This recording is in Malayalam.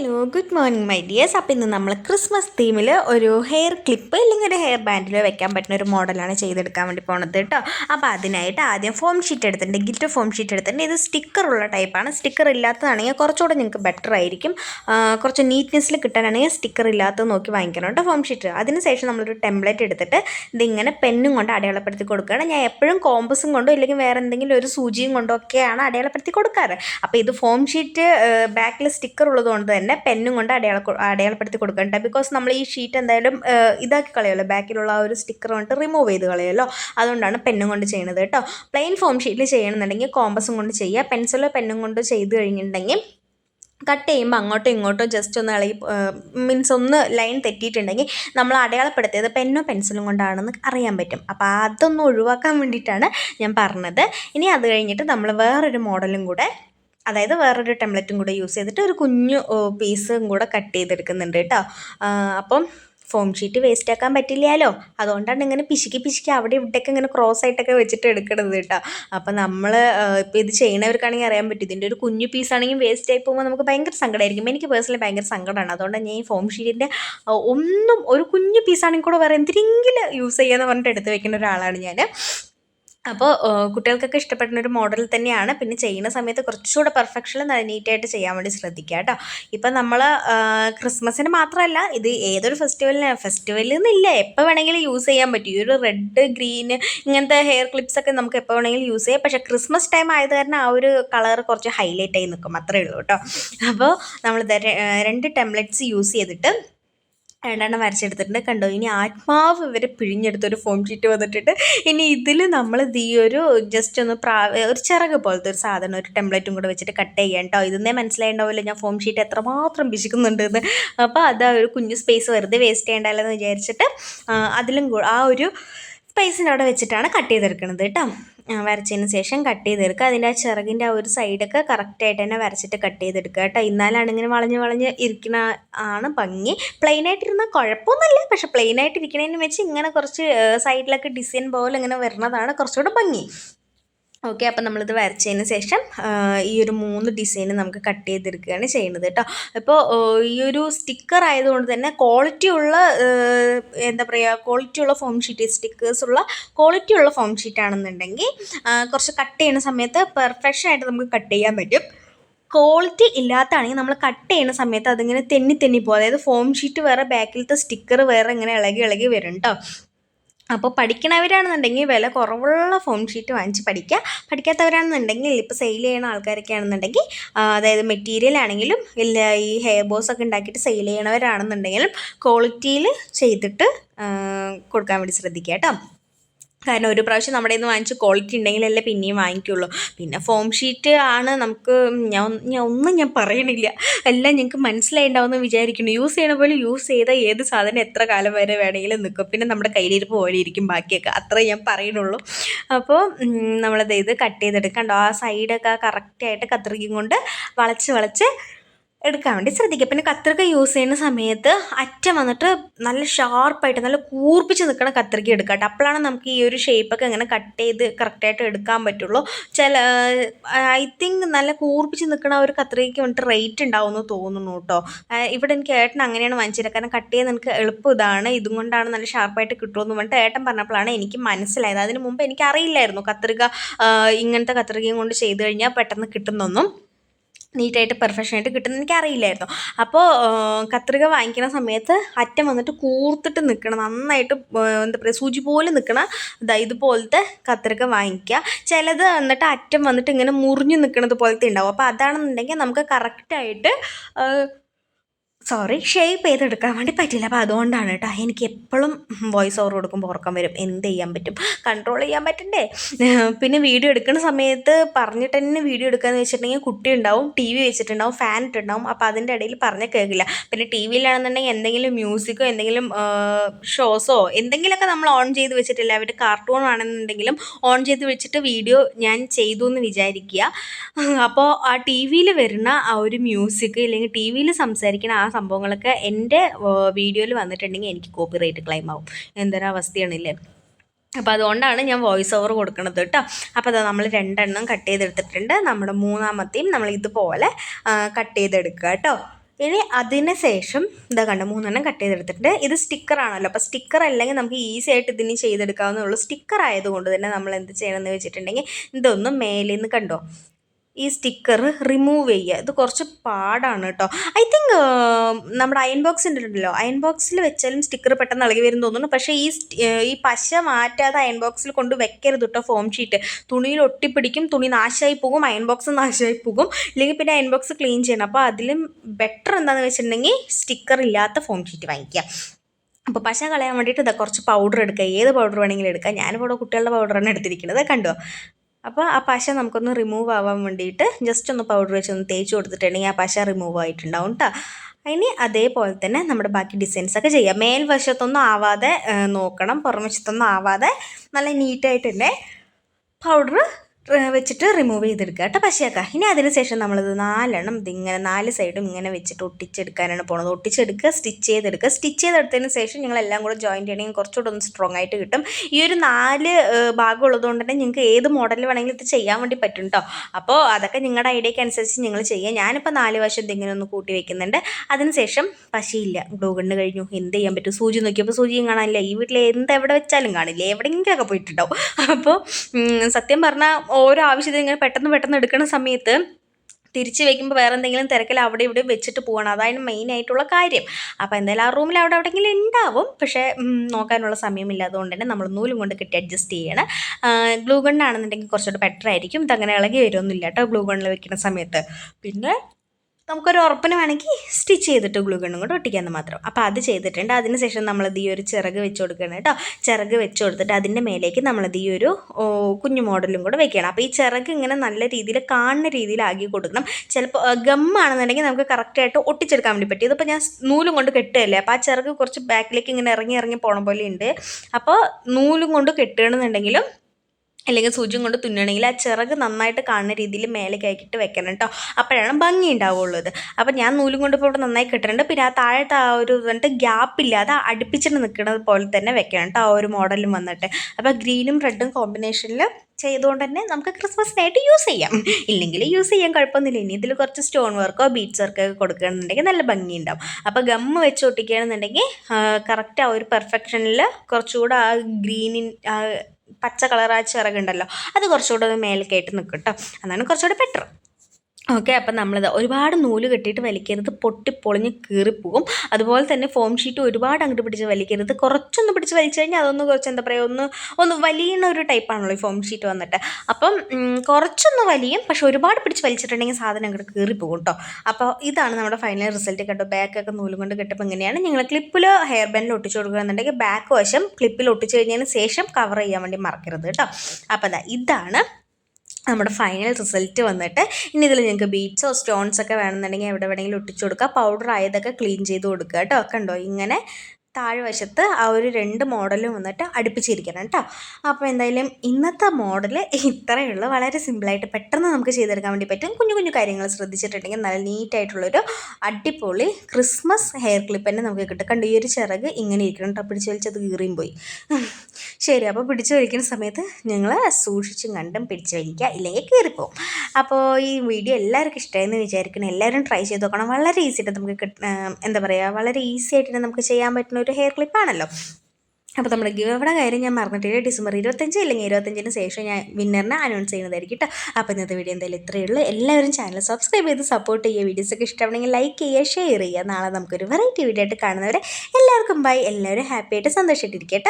Hello good morning my dears അപ്പോൾ ഇന്ന് നമ്മൾ ക്രിസ്മസ് തീമിൽ ഒരു ഹെയർ ക്ലിപ്പ് അല്ലെങ്കിൽ ഒരു ഹെയർ ബാൻഡിൽ വെക്കാൻ പറ്റുന്ന ഒരു മോഡലാണ് ചെയ്തെടുക്കാൻ വേണ്ടി പോണത് കേട്ടോ അപ്പോൾ അതിനായിട്ട് ആദ്യം ഫോം ഷീറ്റ് എടുത്തിട്ടുണ്ട്. ഗിൽറ്റ് ഫോം ഷീറ്റ് എടുത്തിട്ടുണ്ട്. ഇത് സ്റ്റിക്കർ സ്റ്റിക്കറുള്ള ടൈപ്പാണ് സ്റ്റിക്കർ ഇല്ലാത്തതാണെങ്കിൽ കുറച്ചുകൂടെ നിങ്ങൾക്ക് ബെറ്റർ ആയിരിക്കും. കുറച്ച് നീറ്റ്നെസ്സിൽ കിട്ടാനാണെങ്കിൽ സ്റ്റിക്കർ ഇല്ലാത്തത് നോക്കി വാങ്ങിക്കണം കേട്ടോ ഫോം ഷീറ്റ് അതിനുശേഷം നമ്മളൊരു ടെംപ്ലേറ്റ് എടുത്തിട്ട് ഇതിങ്ങനെ പെന്നും കൊണ്ട് അടയാളപ്പെടുത്തി കൊടുക്കുകയാണ്. ഞാൻ എപ്പോഴും കോമ്പസും കൊണ്ടോ ഇല്ലെങ്കിൽ വേറെ എന്തെങ്കിലും ഒരു സൂചിയും കൊണ്ടോ ഒക്കെയാണ് അടയാളപ്പെടുത്തി കൊടുക്കാറ്. അപ്പോൾ ഇത് ഫോം ഷീറ്റ് ബാക്കിൽ സ്റ്റിക്കർ ഉള്ളതുകൊണ്ട് തന്നെ പെന്നും കൊണ്ട് അടയാള അടയാളപ്പെടുത്തി കൊടുക്കണ്ട. ബിക്കോസ് നമ്മൾ ഈ ഷീറ്റ് എന്തായാലും ഇതാക്കി കളയുമല്ലോ. ബാക്കിലുള്ള ആ ഒരു സ്റ്റിക്കർ കൊണ്ട് റിമൂവ് ചെയ്ത് കളയുമല്ലോ. അതുകൊണ്ടാണ് പെന്നും കൊണ്ട് ചെയ്യുന്നത് കേട്ടോ. പ്ലെയിൻ ഫോം ഷീറ്റിൽ ചെയ്യണമെന്നുണ്ടെങ്കിൽ കോമ്പസും കൊണ്ട് ചെയ്യുക. പെൻസിലോ പെന്നും കൊണ്ട് ചെയ്ത് കഴിഞ്ഞിട്ടുണ്ടെങ്കിൽ കട്ട് ചെയ്യുമ്പോൾ അങ്ങോട്ടോ ഇങ്ങോട്ടോ ജസ്റ്റ് ഒന്ന് ഇളകി മീൻസ് ഒന്ന് ലൈൻ തെറ്റിയിട്ടുണ്ടെങ്കിൽ നമ്മൾ അടയാളപ്പെടുത്തിയത് പെന്നോ പെൻസിലും കൊണ്ടാണെന്ന് അറിയാൻ പറ്റും. അപ്പോൾ അതൊന്ന് ഒഴിവാക്കാൻ വേണ്ടിയിട്ടാണ് ഞാൻ പറഞ്ഞത്. ഇനി അത് കഴിഞ്ഞിട്ട് നമ്മൾ വേറൊരു മോഡലും കൂടെ അതായത് വേറൊരു ടെംപ്ലേറ്റും കൂടെ യൂസ് ചെയ്തിട്ട് ഒരു കുഞ്ഞു പീസും കൂടെ കട്ട് ചെയ്തെടുക്കുന്നുണ്ട് കേട്ടോ. അപ്പം ഫോം ഷീറ്റ് വേസ്റ്റ് ആക്കാൻ പറ്റില്ലല്ലോ അതുകൊണ്ടാണ് ഇങ്ങനെ പിശുക്കി പിശുക്കി അവിടെ ഇവിടെയൊക്കെ ഇങ്ങനെ ക്രോസ് ആയിട്ടൊക്കെ വെച്ചിട്ട് എടുക്കണത് കേട്ടോ. അപ്പം നമ്മൾ ഇപ്പോൾ ഇത് ചെയ്യണവർക്കാണെങ്കിൽ അറിയാൻ പറ്റും. ഇതിന്റെ ഒരു കുഞ്ഞു പീസാണെങ്കിൽ വേസ്റ്റ് ആയി പോകുമ്പോൾ നമുക്ക് ഭയങ്കര സങ്കടമായിരിക്കും എനിക്ക് പേഴ്സണലി ഭയങ്കര സങ്കടമാണ് അതുകൊണ്ട് ഞാൻ ഈ ഫോം ഷീറ്റിന്റെ ഒന്നും ഒരു കുഞ്ഞു പീസാണെങ്കിൽ കൂടെ വേറെ എന്തെങ്കിലും യൂസ് ചെയ്യാന്ന് പറഞ്ഞിട്ട് എടുത്ത് വെക്കുന്ന ഒരാളാണ് ഞാൻ അപ്പോൾ കുട്ടികൾക്കൊക്കെ ഇഷ്ടപ്പെടുന്ന ഒരു മോഡൽ തന്നെയാണ്. പിന്നെ ചെയ്യുന്ന സമയത്ത് കുറച്ചുകൂടെ പെർഫെക്ഷനിൽ നല്ല നീറ്റായിട്ട് ചെയ്യാൻ വേണ്ടി ശ്രദ്ധിക്കുക കേട്ടോ. ഇപ്പം നമ്മൾ ക്രിസ്മസിന് മാത്രമല്ല ഇത് ഏതൊരു ഫെസ്റ്റിവലിന് ഫെസ്റ്റിവലിൽ നിന്നില്ല. എപ്പോൾ വേണമെങ്കിലും യൂസ് ചെയ്യാൻ പറ്റും. ഈ ഒരു റെഡ് ഗ്രീൻ ഇങ്ങനത്തെ ഹെയർ ക്ലിപ്സൊക്കെ നമുക്ക് എപ്പോൾ വേണമെങ്കിലും യൂസ് ചെയ്യാം. പക്ഷേ ക്രിസ്മസ് ടൈം ആയത് കാരണം ആ ഒരു കളർ കുറച്ച് ഹൈലൈറ്റ് ആയി നിൽക്കും. അത്രയേ ഉള്ളൂ കേട്ടോ. അപ്പോൾ നമ്മൾ രണ്ട് ടെംപ്ലെറ്റ്സ് യൂസ് ചെയ്തിട്ട് രണ്ടെണ്ണം വരച്ചെടുത്തിട്ടുണ്ട്. കണ്ടോ ഇനി ആത്മാവ് ഇവരെ പിഴിഞ്ഞെടുത്തൊരു ഫോം ഷീറ്റ് വന്നിട്ടുണ്ട്. ഇനി ഇതിൽ നമ്മൾ ഈ ഒരു ജസ്റ്റ് ഒന്ന് പ്രാ ഒരു ചിറക് പോലത്തെ ഒരു സാധനം ഒരു ടെംപ്ലേറ്റും കൂടെ വെച്ചിട്ട് കട്ട് ചെയ്യാം കേട്ടോ ഇതെന്നേ മനസ്സിലായിട്ടുണ്ടാവില്ല ഞാൻ ഫോം ഷീറ്റ് എത്രമാത്രം പിശിക്കുന്നുണ്ട് എന്ന് അപ്പോൾ അത് ഒരു കുഞ്ഞു സ്പേസ് വെറുതെ വേസ്റ്റ് ചെയ്യേണ്ടല്ലോ എന്ന് വിചാരിച്ചിട്ട് അതിലും ആ ഒരു സ്പേസിന്റെ അവിടെ വെച്ചിട്ടാണ് കട്ട് ചെയ്തെടുക്കുന്നത് കേട്ടോ. വരച്ചതിന് ശേഷം കട്ട് ചെയ്തെടുക്കുക. അതിന്റെ ആ ചിറകിന്റെ ആ ഒരു സൈഡൊക്കെ കറക്റ്റായിട്ട് തന്നെ വരച്ചിട്ട് കട്ട് ചെയ്തെടുക്കുക കേട്ടോ. ഇന്നാലാണ് ഇങ്ങനെ വളഞ്ഞ് വളഞ്ഞ് ഇരിക്കുന്ന ആണ് ഭംഗി. പ്ലെയിനായിട്ടിരുന്ന കുഴപ്പമൊന്നുമില്ല. പക്ഷെ ഇരിക്കണതിന് വെച്ച് ഇങ്ങനെ കുറച്ച് സൈഡിലൊക്കെ ഡിസൈൻ പോലെ ഇങ്ങനെ വരുന്നതാണ് കുറച്ചുകൂടെ ഭംഗി. ഓക്കെ അപ്പം നമ്മളിത് വരച്ചതിന് ശേഷം ഈ ഒരു മൂന്ന് ഡിസൈൻ നമുക്ക് കട്ട് ചെയ്തെടുക്കുകയാണ് ചെയ്യുന്നത് കേട്ടോ അപ്പോൾ ഈ ഒരു സ്റ്റിക്കർ ആയതുകൊണ്ട് തന്നെ ക്വാളിറ്റി ഉള്ള എന്താ പറയുക ക്വാളിറ്റി ഉള്ള ഫോം ഷീറ്റ് സ്റ്റിക്കേഴ്സ് ഉള്ള ക്വാളിറ്റി ഉള്ള ഫോം ഷീറ്റ് ആണെന്നുണ്ടെങ്കിൽ കുറച്ച് കട്ട് ചെയ്യുന്ന സമയത്ത് പെർഫെക്ഷൻ ആയിട്ട് നമുക്ക് കട്ട് ചെയ്യാൻ പറ്റും. ക്വാളിറ്റി ഇല്ലാത്തതാണെങ്കിൽ നമ്മൾ കട്ട് ചെയ്യുന്ന സമയത്ത് അതിങ്ങനെ തെന്നി തെന്നി പോകും. അതായത് ഫോം ഷീറ്റ് വേറെ ബാക്കിലത്തെ സ്റ്റിക്കർ വേറെ ഇങ്ങനെ ഇളകി ഇളകി വരും കേട്ടോ അപ്പോൾ പഠിക്കണവരാണെന്നുണ്ടെങ്കിൽ വില കുറവുള്ള ഫോം ഷീറ്റ് വാങ്ങിച്ച് പഠിക്കുക പഠിക്കാത്തവരാണെന്നുണ്ടെങ്കിൽ ഇപ്പോൾ സെയിൽ ചെയ്യുന്ന ആൾക്കാരൊക്കെ ആണെന്നുണ്ടെങ്കിൽ അതായത് മെറ്റീരിയൽ ആണെങ്കിലും ഇല്ല ഈ ഹെയർ ബോസ് ഒക്കെ ഉണ്ടാക്കിയിട്ട് സെയിൽ ചെയ്യണവരാണെന്നുണ്ടെങ്കിലും ക്വാളിറ്റിയിൽ ചെയ്തിട്ട് കൊടുക്കാൻ വേണ്ടി ശ്രദ്ധിക്കുക കേട്ടോ. കാരണം ഒരു പ്രാവശ്യം നമ്മുടെ നിന്ന് വാങ്ങിച്ച് ക്വാളിറ്റി ഉണ്ടെങ്കിലല്ലേ പിന്നെയും വാങ്ങിക്കുള്ളൂ. പിന്നെ ഫോം ഷീറ്റ് ആണ് നമുക്ക് ഞാൻ ഞാൻ ഒന്നും ഞാൻ പറയണില്ല. എല്ലാം ഞങ്ങൾക്ക് മനസ്സിലായിണ്ടാവുമെന്ന് വിചാരിക്കുന്നു. യൂസ് ചെയ്യണ പോലെ യൂസ് ചെയ്ത ഏത് സാധനം എത്ര കാലം വരെ വേണമെങ്കിലും നിൽക്കും പിന്നെ നമ്മുടെ കയ്യിലിരിപ്പ് പോലെ ഇരിക്കും ബാക്കിയൊക്കെ. അത്രേ ഞാൻ പറയുന്നുള്ളൂ. അപ്പോൾ നമ്മളത് ഇത് കട്ട് ചെയ്തെടുക്കണ്ടോ ആ സൈഡൊക്കെ കറക്റ്റായിട്ട് കത്തിറിക്കും കൊണ്ട് വളച്ച് വളച്ച് എടുക്കാൻ വേണ്ടി ശ്രദ്ധിക്കുക. പിന്നെ കത്രിക യൂസ് ചെയ്യുന്ന സമയത്ത് അറ്റം വന്നിട്ട് നല്ല ഷാർപ്പായിട്ട് നല്ല കൂർപ്പിച്ച് നിൽക്കുന്ന കത്രിക എടുക്കുക കേട്ടോ. അപ്പോഴാണ് നമുക്ക് ഈ ഒരു ഷേപ്പൊക്കെ ഇങ്ങനെ കട്ട് ചെയ്ത് കറക്റ്റായിട്ട് എടുക്കാൻ പറ്റുള്ളൂ. ചില ഐ തിങ്ക് നല്ല കൂർപ്പിച്ച് നിൽക്കുന്ന ഒരു കത്രികയ്ക്ക് വന്നിട്ട് റേറ്റ് ഉണ്ടാവുമെന്ന് തോന്നുന്നു കേട്ടോ. ഇവിടെ എനിക്ക് ഏട്ടൻ അങ്ങനെയാണ് വാങ്ങിച്ചത്. കാരണം കട്ട് ചെയ്യാൻ എനിക്ക് എളുപ്പം ഇതാണ്. ഇതും കൊണ്ടാണ് നല്ല ഷാർപ്പായിട്ട് കിട്ടുമെന്ന് പറഞ്ഞിട്ട് ഏട്ടൻ പറഞ്ഞപ്പോഴാണ് എനിക്ക് മനസ്സിലായത്. അതിന് മുമ്പ് എനിക്ക് അറിയില്ലായിരുന്നു കത്രിക ഇങ്ങനത്തെ കത്രികയും കൊണ്ട് ചെയ്ത് കഴിഞ്ഞാൽ പെട്ടെന്ന് കിട്ടുന്നൊന്നും. നീറ്റായിട്ട് പെർഫെക്ഷൻ ആയിട്ട് കിട്ടുന്ന എനിക്ക് അറിയില്ലായിരുന്നു അപ്പോൾ കത്രിക വാങ്ങിക്കുന്ന സമയത്ത് അറ്റം വന്നിട്ട് കൂർത്തിട്ട് നിൽക്കണം. നന്നായിട്ട് എന്താ പറയുക സൂചി പോലെ നിൽക്കണം. ഇതാ ഇതുപോലത്തെ കത്രിക വാങ്ങിക്കുക. ചിലത് എന്നിട്ട് അറ്റം വന്നിട്ട് ഇങ്ങനെ മുറിഞ്ഞു നിൽക്കുന്നത് പോലത്തെ ഉണ്ടാവും. അപ്പോൾ അതാണെന്നുണ്ടെങ്കിൽ നമുക്ക് കറക്റ്റായിട്ട് സോറി ഷേപ്പ് ചെയ്തെടുക്കാൻ വേണ്ടി പറ്റില്ല. അപ്പോൾ അതുകൊണ്ടാണ് കേട്ടോ എനിക്ക് എപ്പോഴും വോയിസ് ഓവർ കൊടുക്കുമ്പോൾ ഉറക്കം വരും. എന്ത് ചെയ്യാൻ പറ്റും? കൺട്രോൾ ചെയ്യാൻ പറ്റണ്ടേ? പിന്നെ വീഡിയോ എടുക്കുന്ന സമയത്ത് പറഞ്ഞിട്ട് തന്നെ വീഡിയോ എടുക്കാന്ന് വെച്ചിട്ടുണ്ടെങ്കിൽ കുട്ടി ഉണ്ടാവും ടി വി വെച്ചിട്ടുണ്ടാവും ഫാൻ ഇട്ടുണ്ടാവും അപ്പോൾ അതിന്റെ ഇടയിൽ പറഞ്ഞ കേൾക്കില്ല. പിന്നെ ടി വിയിലാണെന്നുണ്ടെങ്കിൽ എന്തെങ്കിലും മ്യൂസിക്കോ എന്തെങ്കിലും ഷോസോ എന്തെങ്കിലുമൊക്കെ നമ്മൾ ഓൺ ചെയ്ത് വെച്ചിട്ടില്ല. അവരുടെ കാർട്ടൂൺ ആണെന്നുണ്ടെങ്കിലും ഓൺ ചെയ്ത് വെച്ചിട്ട് വീഡിയോ ഞാൻ ചെയ്തു എന്ന് വിചാരിക്കുക. അപ്പോൾ ആ ടി വരുന്ന ആ ഒരു മ്യൂസിക് അല്ലെങ്കിൽ ടി വിയിൽ സംസാരിക്കുന്ന ആ സംഭവങ്ങളൊക്കെ എന്റെ വീഡിയോയിൽ വന്നിട്ടുണ്ടെങ്കിൽ എനിക്ക് കോപ്പിറൈറ്റ് ക്ലെയിം ആവും. എന്തൊരവസ്ഥയാണില്ലേ? അപ്പോൾ അതുകൊണ്ടാണ് ഞാൻ വോയിസ് ഓവർ കൊടുക്കുന്നത് കേട്ടോ. അപ്പോൾ അത് നമ്മൾ രണ്ടെണ്ണം കട്ട് ചെയ്തെടുത്തിട്ടുണ്ട്. നമ്മുടെ മൂന്നാമത്തെയും നമ്മൾ ഇതുപോലെ കട്ട് ചെയ്തെടുക്കുക കേട്ടോ. ഇനി അതിന് ശേഷം ഇതാ കണ്ട മൂന്നെണ്ണം കട്ട് ചെയ്തെടുത്തിട്ടുണ്ട്. ഇത് സ്റ്റിക്കറാണല്ലോ അപ്പോൾ സ്റ്റിക്കർ അല്ലെങ്കിൽ നമുക്ക് ഈസി ആയിട്ട് ഇതിന് ചെയ്തെടുക്കാവുന്നേ ഉള്ളൂ. സ്റ്റിക്കർ ആയതുകൊണ്ട് തന്നെ നമ്മൾ എന്ത് ചെയ്യണമെന്ന് വെച്ചിട്ടുണ്ടെങ്കിൽ ഇതൊന്നും മേലിൽ നിന്ന് കണ്ടോ? ഈ സ്റ്റിക്കർ റിമൂവ് ചെയ്യുക. ഇത് കുറച്ച് പാടാണ് കേട്ടോ. ഐ തിങ്ക് നമ്മുടെ അയൺ ബോക്സ് ഉണ്ടല്ലോ. അയൺ ബോക്സിൽ വെച്ചാലും സ്റ്റിക്കർ പെട്ടെന്ന് ഇളകി വരും തോന്നുന്നു. പക്ഷേ ഈ ഈ പശ മാറ്റാതെ അയൺ ബോക്സിൽ കൊണ്ട് വെക്കരുത് കേട്ടോ ഫോം ഷീറ്റ് തുണിയിൽ ഒട്ടിപ്പിടിക്കും തുണി നാശമായി പോകും അയൺ ബോക്സ് നാശമായി പോകും. ഇല്ലെങ്കിൽ പിന്നെ അയൺ ബോക്സ് ക്ലീൻ ചെയ്യണം. അപ്പോൾ അതിലും ബെറ്റർ എന്താണെന്ന് വെച്ചിട്ടുണ്ടെങ്കിൽ സ്റ്റിക്കർ ഇല്ലാത്ത ഫോം ഷീറ്റ് വാങ്ങിക്കുക. അപ്പോൾ പശ കളയാൻ വേണ്ടിയിട്ട് ഇതാ കുറച്ച് പൗഡർ എടുക്കുക. ഏത് പൗഡർ വേണമെങ്കിലും എടുക്കുക ഞാനിവിടെ കുട്ടികളുടെ പൗഡർ പൗഡറാണ് എടുത്തിരിക്കുന്നത്. കണ്ടോ? അപ്പോൾ ആ പശ നമുക്കൊന്ന് റിമൂവ് ആവാൻ വേണ്ടിയിട്ട് ജസ്റ്റ് ഒന്ന് പൗഡർ വെച്ച് ഒന്ന് തേച്ച് കൊടുത്തിട്ടുണ്ടെങ്കിൽ ആ പശ റിമൂവ് ആയിട്ടുണ്ടാവും കേട്ടോ ഇനി അതേപോലെ തന്നെ നമ്മുടെ ബാക്കി ഡിസൈൻസ് ഒക്കെ ചെയ്യാം. മേൽവശത്തൊന്നും ആവാതെ നോക്കണം. പുറംവശത്തൊന്നും ആവാതെ നല്ല നീറ്റായിട്ട് തന്നെ പൗഡർ വെച്ചിട്ട് റിമൂവ് ചെയ്തെടുക്കുക കേട്ടോ പശയൊക്കെ. ഇനി അതിനുശേഷം നമ്മളത് നാലെണ്ണം ഇതിങ്ങനെ നാല് സൈഡും ഇങ്ങനെ വെച്ചിട്ട് ഒട്ടിച്ചെടുക്കാനാണ് പോണത്. ഒട്ടിച്ചെടുക്കുക സ്റ്റിച്ച് ചെയ്തെടുക്കുക. സ്റ്റിച്ച് ചെയ്തെടുത്തതിന് ശേഷം നിങ്ങളെല്ലാം കൂടെ ജോയിന്റ് ചെയ്യണമെങ്കിൽ കുറച്ചുകൂടെ ഒന്ന് സ്ട്രോങ് ആയിട്ട് കിട്ടും. ഈ ഒരു നാല് ഭാഗം ഉള്ളതുകൊണ്ട് തന്നെ നിങ്ങൾക്ക് ഏത് മോഡലിൽ വേണമെങ്കിലും ഇത് ചെയ്യാൻ വേണ്ടി പറ്റും കേട്ടോ അപ്പോൾ അതൊക്കെ നിങ്ങളുടെ ഐഡിയക്ക് അനുസരിച്ച് നിങ്ങൾ ചെയ്യുക. ഞാനിപ്പോൾ നാല് വശം ഇതിങ്ങനെ ഒന്ന് കൂട്ടി വെക്കുന്നുണ്ട്. അതിനുശേഷം പശയില്ല. ഗ്ലൂ കണ്ണ് കഴിഞ്ഞു. എന്ത് ചെയ്യാൻ പറ്റും? സൂചി നോക്കിയപ്പോൾ സൂചിയും കാണാനില്ല. ഈ വീട്ടിൽ എന്ത് എവിടെ വെച്ചാലും കാണില്ല. എവിടെയെങ്കിലുമൊക്കെ പോയിട്ടുണ്ടാവും. അപ്പോൾ സത്യം പറഞ്ഞാൽ ഓരോ ആവശ്യത്തിന് ഇങ്ങനെ പെട്ടെന്ന് പെട്ടെന്ന് എടുക്കുന്ന സമയത്ത് തിരിച്ച് വെക്കുമ്പോൾ വേറെ എന്തെങ്കിലും തിരക്കിൽ അവിടെ ഇവിടെ വെച്ചിട്ട് പോകണം അതാണ് മെയിൻ ആയിട്ടുള്ള കാര്യം. അപ്പോൾ എന്തായാലും ആ റൂമിൽ അവിടെ എവിടെയെങ്കിലും ഉണ്ടാവും. പക്ഷേ നോക്കാനുള്ള സമയമില്ല. അതുകൊണ്ട് തന്നെ നമ്മൾ നൂലും കൊണ്ട് കിട്ടി അഡ്ജസ്റ്റ് ചെയ്യണം. ഗ്ലൂ ഗണ്ണാണെന്നുണ്ടെങ്കിൽ കുറച്ചുകൂടെ ബെറ്റർ ആയിരിക്കും. ഇതങ്ങനെ ഇളകി വരുമൊന്നുമില്ല കേട്ടോ ഗ്ലൂ ഗണ്ണിൽ വെക്കുന്ന സമയത്ത്. പിന്നെ നമുക്കൊരു ഉറപ്പിന് വേണമെങ്കിൽ സ്റ്റിച്ച് ചെയ്തിട്ട് ഗ്ലൂ ഗണ്ണും കൂടെ ഒട്ടിക്കാമെന്ന് മാത്രം. അപ്പോൾ അത് ചെയ്തിട്ടുണ്ട്. അതിന് ശേഷം നമ്മളത് ഈ ഒരു ചിറക് വെച്ച് കൊടുക്കണം കേട്ടോ. ചിറക് വെച്ച് കൊടുത്തിട്ട് അതിന്റെ മേലേക്ക് നമ്മളത് ഈ ഒരു കുഞ്ഞു മോഡലും കൂടെ വെക്കണം. അപ്പോൾ ഈ ചിറക് ഇങ്ങനെ നല്ല രീതിയിൽ കാണുന്ന രീതിയിലാക്കി കൊടുക്കണം. ചിലപ്പോൾ ഗമ്മാണെന്നുണ്ടെങ്കിൽ നമുക്ക് കറക്റ്റായിട്ട് ഒട്ടിച്ചെടുക്കാൻ വേണ്ടി പറ്റും. ഇതിപ്പോൾ ഞാൻ നൂലും കൊണ്ട് കെട്ടുകയല്ലേ? അപ്പോൾ ആ ചിറക് കുറച്ച് ബാക്കിലേക്ക് ഇങ്ങനെ ഇറങ്ങി ഇറങ്ങി പോണ പോലെ ഉണ്ട്. അപ്പോൾ നൂലും കൊണ്ട് കെട്ടുകയാണെന്നുണ്ടെങ്കിലും അല്ലെങ്കിൽ സൂചിയും കൊണ്ട് തുന്നണമെങ്കിൽ ആ ചിറക് നന്നായിട്ട് കാണുന്ന രീതിയിൽ മേലെ കയക്കിട്ട് വെക്കണം കേട്ടോ. അപ്പോഴാണ് ഭംഗി ഉണ്ടാവുള്ളത്. അപ്പം അപ്പോൾ ഞാൻ നൂലും കൊണ്ട് ഇപ്പോൾ ഇവിടെ നന്നായി കിട്ടുന്നുണ്ട് പിന്നെ ആ താഴത്തെ ആ ഒരു എന്നിട്ട് ഗ്യാപ്പ് ഇല്ലാതെ അടുപ്പിച്ചിട്ട് നിൽക്കുന്നത് പോലെ തന്നെ വെക്കണം കേട്ടോ. ആ ഒരു മോഡലും വന്നിട്ട്. അപ്പോൾ ഗ്രീനും റെഡും കോമ്പിനേഷനിൽ ചെയ്തുകൊണ്ട് തന്നെ നമുക്ക് ക്രിസ്മസിനായിട്ട് യൂസ് ചെയ്യാം. ഇല്ലെങ്കിൽ യൂസ് ചെയ്യാൻ കുഴപ്പമൊന്നുമില്ല. ഇനി ഇതിൽ കുറച്ച് സ്റ്റോൺ വർക്കോ ബീഡ്സ് വർക്കോ ഒക്കെ കൊടുക്കുകയാണെന്നുണ്ടെങ്കിൽ നല്ല ഭംഗിയുണ്ടാവും അപ്പോൾ ഗമ്മ് വെച്ച് ഒട്ടിക്കുകയാണെന്നുണ്ടെങ്കിൽ കറക്റ്റ് ആ ഒരു പെർഫെക്ഷനിൽ കുറച്ചുകൂടെ ആ ഗ്രീനിൻ പച്ച കളർ ആ ചിറകുണ്ടല്ലോ അത് കുറച്ചുകൂടെ ഒന്ന് മേലേക്കായിട്ട് നിൽക്കും കേട്ടോ അതാണ് കുറച്ചുകൂടെ ബെറ്റർ ഓക്കെ അപ്പം നമ്മളിത് ഒരുപാട് നൂൽ കെട്ടിയിട്ട് വലിക്കരുത്. പൊട്ടി പൊളിഞ്ഞ് കീറിപ്പോകും. അതുപോലെ തന്നെ ഫോം ഷീറ്റ് ഒരുപാട് അങ്ങോട്ട് പിടിച്ച് വലിക്കരുത്. കുറച്ചൊന്ന് പിടിച്ച് വലിച്ചു കഴിഞ്ഞാൽ അതൊന്ന് കുറച്ച് എന്താ പറയുക ഒന്ന് ഒന്ന് വലിയുന്ന ഒരു ടൈപ്പാണല്ലോ ഈ ഫോം ഷീറ്റ് വന്നിട്ട്. അപ്പം കുറച്ചൊന്ന് വലിയും പക്ഷെ ഒരുപാട് പിടിച്ച് വലിച്ചിട്ടുണ്ടെങ്കിൽ സാധനം അങ്ങോട്ട് കീറിപ്പോകും കേട്ടോ അപ്പോൾ ഇതാണ് നമ്മുടെ ഫൈനൽ റിസൾട്ട് കേട്ടോ ബാക്കൊക്കെ നൂലും കൊണ്ട് കെട്ടപ്പോൾ ഇങ്ങനെയാണ്. നിങ്ങൾ ക്ലിപ്പിൽ ഹെയർ ബാൻഡിൽ ഒട്ടിച്ചു കൊടുക്കുകയാണെന്നുണ്ടെങ്കിൽ ബാക്ക് വശം ക്ലിപ്പിൽ ഒട്ടിച്ചു കഴിഞ്ഞതിന് ശേഷം കവർ ചെയ്യാൻ വേണ്ടി മറക്കരുത് കേട്ടോ അപ്പോൾ ഇതാണ് നമ്മുടെ ഫൈനൽ റിസൾട്ട് വന്നിട്ട് ഇനി ഇതിൽ നിങ്ങൾക്ക് ബീറ്റ്സോ സ്റ്റോൺസ് ഒക്കെ വേണമെന്നുണ്ടെങ്കിൽ എവിടെ വേണമെങ്കിലും ഒട്ടിച്ചു കൊടുക്കുക പൗഡർ ആയതൊക്കെ ക്ലീൻ ചെയ്ത് കൊടുക്കുക കേട്ടോ. കണ്ടോ? ഇങ്ങനെ താഴ്വശത്ത് ആ ഒരു രണ്ട് മോഡലും വന്നിട്ട് അടുപ്പിച്ചിരിക്കണം കേട്ടോ. അപ്പോൾ എന്തായാലും ഇന്നത്തെ മോഡൽ ഇത്രയേ ഉള്ളൂ വളരെ സിമ്പിളായിട്ട് പെട്ടെന്ന് നമുക്ക് ചെയ്തെടുക്കാൻ വേണ്ടി പറ്റും. കുഞ്ഞു കുഞ്ഞു കാര്യങ്ങൾ ശ്രദ്ധിച്ചിട്ടുണ്ടെങ്കിൽ നല്ല നീറ്റായിട്ടുള്ളൊരു അടിപൊളി ക്രിസ്മസ് ഹെയർ ക്ലിപ്പ് തന്നെ നമുക്ക് കിട്ടും. കണ്ടു? ഈ ഒരു ചിറക് ഇങ്ങനെ ഇരിക്കണം കേട്ടോ. പിടിച്ച് വലിച്ചത് കീറിയും പോയി. ശരി അപ്പോൾ പിടിച്ചു വലിക്കുന്ന സമയത്ത് ഞങ്ങൾ സൂക്ഷിച്ചും കണ്ടും പിടിച്ചു വലിക്കുക ഇല്ലെങ്കിൽ കയറിപ്പോവും അപ്പോൾ ഈ വീഡിയോ എല്ലാവർക്കും ഇഷ്ടമായെന്ന് വിചാരിക്കണം എല്ലാവരും ട്രൈ ചെയ്ത് നോക്കണം. വളരെ ഈസി ആയിട്ട് നമുക്ക് എന്താ പറയുക വളരെ ഈസി ആയിട്ട് തന്നെ നമുക്ക് ചെയ്യാൻ പറ്റുന്ന ഒരു ഹെയർ ക്ലിപ്പാണല്ലോ അപ്പോൾ നമ്മുടെ ഗിവ് എവിടെ കാര്യം ഞാൻ മറന്നിട്ടില്ല. ഡിസംബർ ഇരുപത്തഞ്ച് അല്ലെങ്കിൽ ഇരുപത്തഞ്ചിന് ശേഷം ഞാൻ വിന്നറിനെ അനൗൺസ് ചെയ്യുന്നതായിരിക്കും കേട്ടോ. അപ്പോൾ ഇന്നത്തെ വീഡിയോ എന്തായാലും ഇത്രയേ ഉള്ളൂ. എല്ലാവരും ചാനൽ സബ്സ്ക്രൈബ് ചെയ്ത് സപ്പോർട്ട് ചെയ്യുക. വീഡിയോസൊക്കെ ഇഷ്ടമാണെങ്കിൽ ലൈക്ക് ചെയ്യുക ഷെയർ ചെയ്യുക. നാളെ നമുക്കൊരു വെറൈറ്റി വീഡിയോ ആയിട്ട് കാണുന്നവരെ എല്ലാവർക്കും ബൈ എല്ലാവരും ഹാപ്പി ആയിട്ട് സന്തോഷമായിട്ടിരിക്കട്ടെ